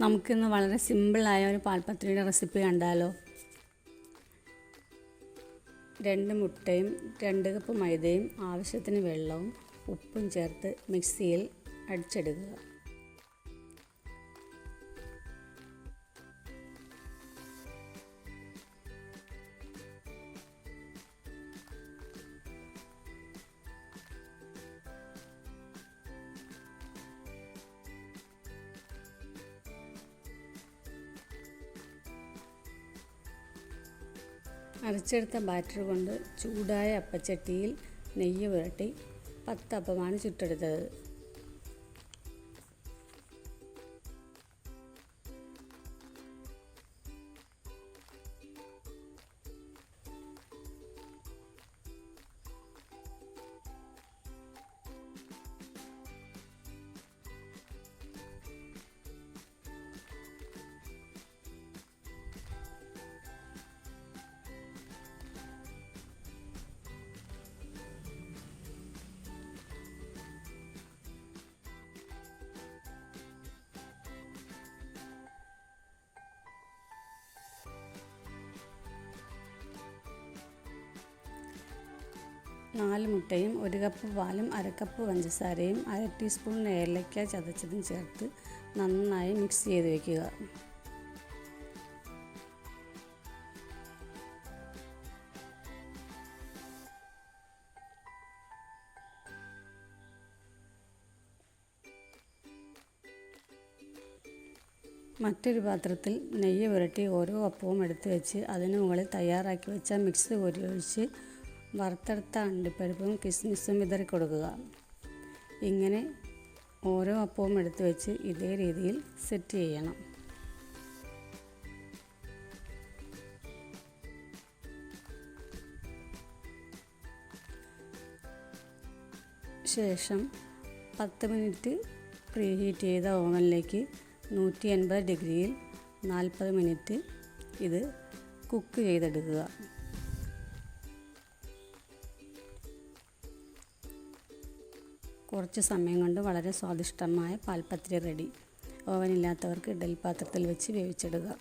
നമുക്കിന്ന് വളരെ സിമ്പിളായ ഒരു പാൽപ്പത്തിരിയുടെ റെസിപ്പി കണ്ടാലോ? രണ്ട് മുട്ടയും രണ്ട് കപ്പ് മൈദയും ആവശ്യത്തിന് വെള്ളവും ഉപ്പും ചേർത്ത് മിക്സിയിൽ അടിച്ചെടുക്കുക. അരച്ചെടുത്ത ബാറ്റർ കൊണ്ട് ചൂടായ അപ്പച്ചട്ടിയിൽ നെയ്യ് പുരട്ടി പത്തപ്പമാണ് ചുട്ടെടുത്തത്. നാല് മുട്ടയും ഒരു കപ്പ് പാലും അര കപ്പ് പഞ്ചസാരയും അര ടീസ്പൂൺ ഏലക്ക ചതച്ചതും ചേർത്ത് നന്നായി മിക്സ് ചെയ്ത് വയ്ക്കുക മറ്റൊരു പാത്രത്തിൽ നെയ്യ് പുരട്ടി ഓരോ അപ്പവും എടുത്തു വെച്ച് അതിന് മുകളിൽ തയ്യാറാക്കി വെച്ച മിക്സ് പൊരി ഒഴിച്ച് വറുത്തെടുത്ത അണ്ടിപ്പരിപ്പും കിസ്മിസും വിതറി കൊടുക്കുക. ഇങ്ങനെ ഓരോ അപ്പവും എടുത്ത് വെച്ച് ഇതേ രീതിയിൽ സെറ്റ് ചെയ്യണം. ശേഷം പത്ത് മിനിറ്റ് പ്രീ ഹീറ്റ് ചെയ്ത ഓവനിലേക്ക് നൂറ്റി എൺപത് ഡിഗ്രിയിൽ നാൽപ്പത് മിനിറ്റ് ഇത് കുക്ക് ചെയ്തെടുക്കുക. കുറച്ച് സമയം കൊണ്ട് വളരെ സ്വാദിഷ്ടമായ പാൽപ്പത്തിരി റെഡി. ഓവനില്ലാത്തവർക്ക് ഇഡലി പാത്രത്തിൽ വെച്ച് വേവിച്ചെടുക്കുക